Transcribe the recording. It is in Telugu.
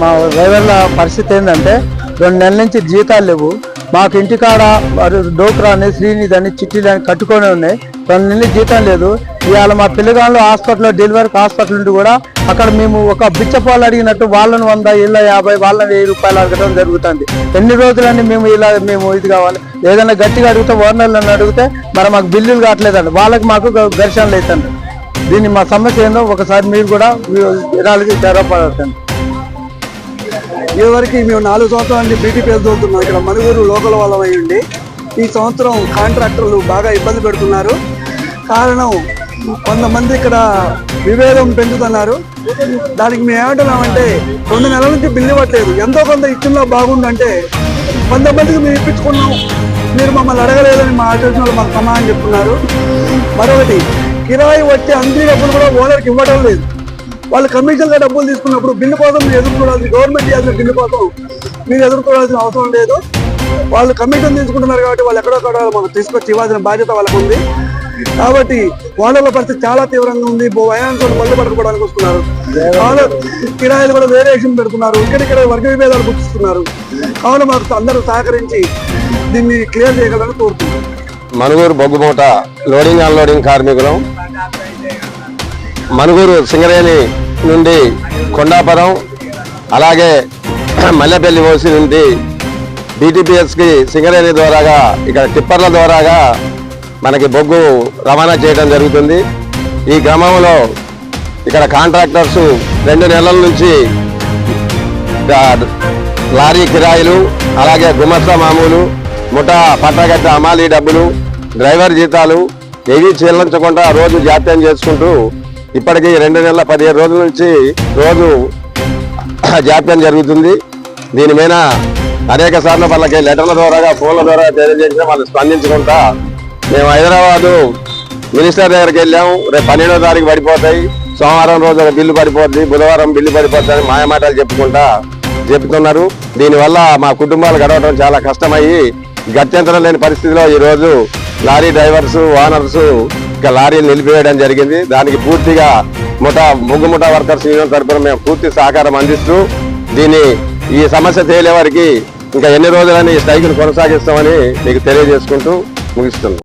మా డ్రైవర్ల పరిస్థితి ఏంటంటే రెండు నెలల నుంచి జీతాలు లేవు. మాకు ఇంటికాడ డోక్రా అని శ్రీనిధి అని చిట్టీలు అని కట్టుకొని ఉన్నాయి. రెండు నెలలు జీతం లేదు. ఇవాళ మా పిల్లగాళ్ళు హాస్పిటల్లో డెలివరీకి హాస్పిటల్ నుండి కూడా అక్కడ మేము ఒక బిచ్చపాలు అడిగినట్టు వాళ్ళని వంద ఇళ్ళ యాభై వాళ్ళని వెయ్యి రూపాయలు అడగడం జరుగుతుంది. ఎన్ని రోజులని మేము ఇలా మేము ఇది కావాలి? ఏదైనా గట్టిగా అడిగితే ఓనర్లను అడిగితే మరి మాకు బిల్లులు కావట్లేదండి వాళ్ళకి మాకు ఘర్షణలు అవుతుంది దీన్ని మా సమస్య ఏందో ఒకసారి మీరు కూడా వినాలకి తెరపడతండి ఇదివరకు మేము నాలుగు సంవత్సరాల నుంచి బీటీపీఎల్ చదువుతున్నాం ఇక్కడ మనుగురు లోకల్ వాళ్ళమై ఉండి ఈ సంవత్సరం కాంట్రాక్టర్లు బాగా ఇబ్బంది పెడుతున్నారు. కారణం కొంతమంది ఇక్కడ విభేదం పెంచుతున్నారు. దానికి మేము ఏమంటున్నామంటే రెండు నెలల నుంచి బిల్లు ఇవ్వట్లేదు. ఎంతో కొంత ఇచ్చిందో బాగుందంటే కొంతమందికి మేము ఇప్పించుకున్నాం. మీరు మమ్మల్ని అడగలేదని మా ఆలోచన మాకు సమాధానం చెప్తున్నారు. మరొకటి కిరాయి వచ్చే అంది డబ్బులు కూడా ఓనర్కి ఇవ్వడం లేదు. వాళ్ళు కమిషన్గా డబ్బులు తీసుకున్నప్పుడు బిల్లు కోసం మీరు ఎదుర్కోవాల్సిన గవర్నమెంట్ చేయాల్సిన బిల్లు కోసం మీరు ఎదుర్కోవాల్సిన అవసరం లేదు. వాళ్ళు కమిషన్ తీసుకుంటున్నారు కాబట్టి వాళ్ళు ఎక్కడొక్కడ మనం తీసుకొచ్చి ఇవ్వాల్సిన బాధ్యత వాళ్ళకు ఉంది. కాబట్టి వాళ్ళ పరిస్థితి చాలా తీవ్రంగా ఉంది. వయాంశాలు మళ్ళీ పట్టుకోవడానికి వస్తున్నారు. వాళ్ళ కిరాయిలు కూడా వేరియేషన్ పెడుతున్నారు. ఇక్కడిక్కడ వర్గ విభేదాలు గుర్తిస్తున్నారు. కావున మాకు అందరూ సహకరించి దీన్ని క్లియర్ చేయగలని కోరుతున్నాం. మనుగూరు బొగ్గుమూట లోడింగ్ అన్లోడింగ్ కార్మికులం. మనుగూరు సింగరేణి నుండి కొండాపురం అలాగే మల్లెపల్లి ఓసి నుండి బీటీపీఎస్కి సింగరేణి ద్వారాగా ఇక్కడ టిప్పర్ల ద్వారాగా మనకి బొగ్గు రవాణా చేయడం జరుగుతుంది. ఈ గ్రామంలో ఇక్కడ కాంట్రాక్టర్స్ రెండు నెలల నుంచి లారీ కిరాయిలు అలాగే గుమస్తా మామూలు ముఠా పట్టగట్ట అమాలీ డబ్బులు డ్రైవర్ జీతాలు ఏవి చెల్లించకుండా రోజు జాప్యం చేసుకుంటూ ఇప్పటికీ రెండు నెలల పదిహేను రోజుల నుంచి రోజు జాప్యం జరుగుతుంది. దీని మీద అనేక సార్లు వాళ్ళకి లెటర్ల ద్వారా ఫోన్ల ద్వారా తెలియజేసిన వాళ్ళు స్పందించకుండా మేము హైదరాబాదు మినిస్టర్ దగ్గరికి వెళ్ళాం. రేపు పన్నెండో తారీఖు పడిపోతాయి. సోమవారం రోజు ఒక బిల్లు పడిపోద్ది. బుధవారం బిల్లు పడిపోద్ది అని మాయమాటలు చెప్పుకుంటా చెప్తున్నారు. దీనివల్ల మా కుటుంబాలు గడవడం చాలా కష్టమయ్యి గత్యంతరం లేని పరిస్థితిలో ఈ రోజు లారీ డ్రైవర్స్ ఓనర్స్ ఇక లారీలు నిలిపివేయడం జరిగింది. దానికి పూర్తిగా ముఠా ముగ్గు ముఠా వర్కర్స్ యూనియన్ తరఫున మేము పూర్తి సహకారం అందిస్తూ దీన్ని ఈ సమస్య తేలే వారికి ఇంకా ఎన్ని రోజులని స్ట్రైక్ను కొనసాగిస్తామని మీకు తెలియజేసుకుంటూ ముగిస్తున్నాం.